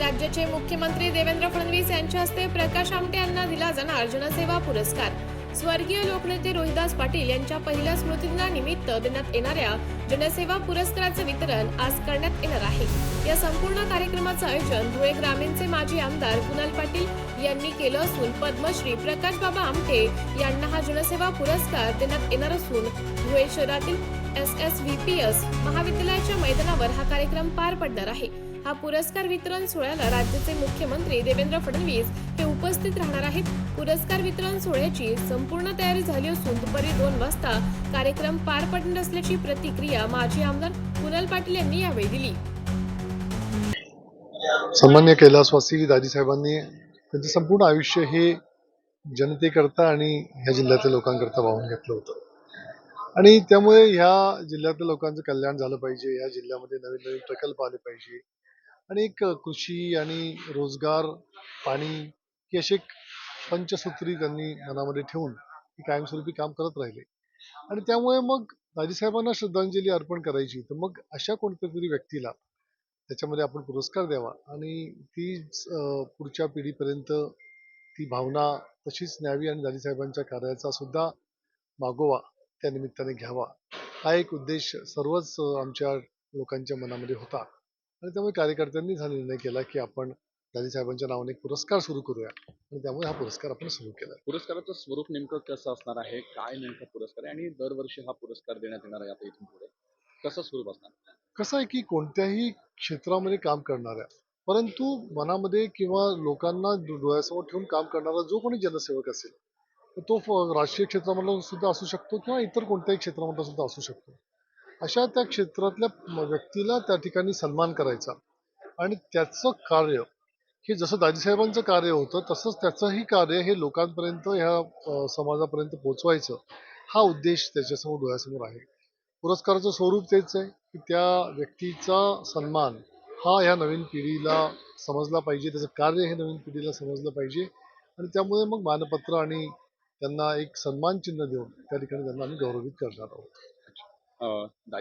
राज्याचे मुख्यमंत्री देवेंद्र फडणवीस यांच्या हस्ते प्रकाश आमटे यांना दिला जाणार जनसेवा पुरस्कार. स्वर्गीय लोकनेते रोहिदास पाटील यांच्या पहिल्या स्मृतिदिनानिमित्त देण्यात येणाऱ्या जनसेवा पुरस्काराचे वितरण आज करण्यात येणार आहे. या संपूर्ण कार्यक्रमाचं आयोजन धुळे ग्रामीणचे माजी आमदार कुणाल पाटील यांनी केलं असून पद्मश्री प्रकाश बाबा आमटे यांना हा जनसेवा पुरस्कार देण्यात येणार असून धुळे शहरातील S S V P S महाविद्यालयाच्या मैदानावर हा कार्यक्रम पार पडणार आहे. हा पुरस्कार वितरण सोहळ्याला राज्याचे मुख्यमंत्री देवेंद्र फडणवीस हे उपस्थित राहणार आहेत. पुरस्कार वितरण सोहळ्याची संपूर्ण तयारी झाली असून दुपारी दोन वाजता कार्यक्रम पार पडणार असल्याची प्रतिक्रिया माजी आमदार कुणाल पाटील यांनी यावेळी दिली. सन्मान्य कैलासवासी दाजीसाहेबांनी त्यांचं संपूर्ण आयुष्य हे जनतेकरता आणि ह्या जिल्ह्यातल्या लोकांकरता वाहून घेतलं होतं. आणि त्यामुळे ह्या जिल्ह्यातल्या लोकांचं कल्याण झालं पाहिजे. ह्या जिल्ह्यामध्ये नवीन नवीन प्रकल्प आले पाहिजे. आणि एक कृषी आणि रोजगार पाणी ही असे एक पंचसूत्री त्यांनी मनामध्ये ठेवून ती कायमस्वरूपी काम करत राहिले. आणि त्यामुळे मग दाजीसाहेबांना श्रद्धांजली अर्पण करायची. तर मग अशा कोणत्या तरी व्यक्तीला त्याच्यामध्ये आपण पुरस्कार द्यावा आणि ती पुढच्या पिढीपर्यंत ती भावना तशीच न्यावी आणि दाजीसाहेबांच्या कार्याचा सुद्धा मागोवा त्या निमित्ताने घ्यावा. हा एक उद्देश सर्वच आमच्या लोकांच्या मनामध्ये होता. आणि त्यामुळे कार्यकर्त्यांनी हा निर्णय केला की आपण दाजीसाहेबांच्या नावाने एक पुरस्कार सुरू करूया. आणि त्यामुळे हा पुरस्कार आपण सुरू केला. पुरस्काराचं स्वरूप नेमकं कसं असणार आहे? काय नेमका पुरस्कार आहे? आणि दरवर्षी हा पुरस्कार देण्यात येणार आहे आता इथून पुढे. कसं स्वरूप असणार? कसं आहे की कोणत्याही क्षेत्रामध्ये काम करणाऱ्या परंतु मनामध्ये किंवा लोकांना डोळ्यासमोर ठेवून काम करणारा जो कोणी जनसेवक असेल तो राजकीय क्षेत्रामधला सुद्धा असू शकतो किंवा इतर कोणत्याही क्षेत्रामधला सुद्धा असू शकतो. अशा त्या क्षेत्रातल्या व्यक्तीला त्या ठिकाणी सन्मान करायचा. आणि त्याचं कार्य हे जसं दाजीसाहेबांचं कार्य होतं तसंच त्याचंही कार्य हे लोकांपर्यंत ह्या समाजापर्यंत पोचवायचं हा उद्देश त्याच्यासमोर डोळ्यासमोर आहे. पुरस्काराचं स्वरूप तेच आहे की त्या व्यक्तीचा सन्मान हा ह्या नवीन पिढीला समजला पाहिजे त्याचं कार्य हे नवीन पिढीला समजलं पाहिजे. आणि त्यामुळे मग मानपत्र आणि त्यांना एक सन्मान चिन्ह देऊन त्या ठिकाणी त्यांना आम्ही गौरवित करणार आहोत. uh, like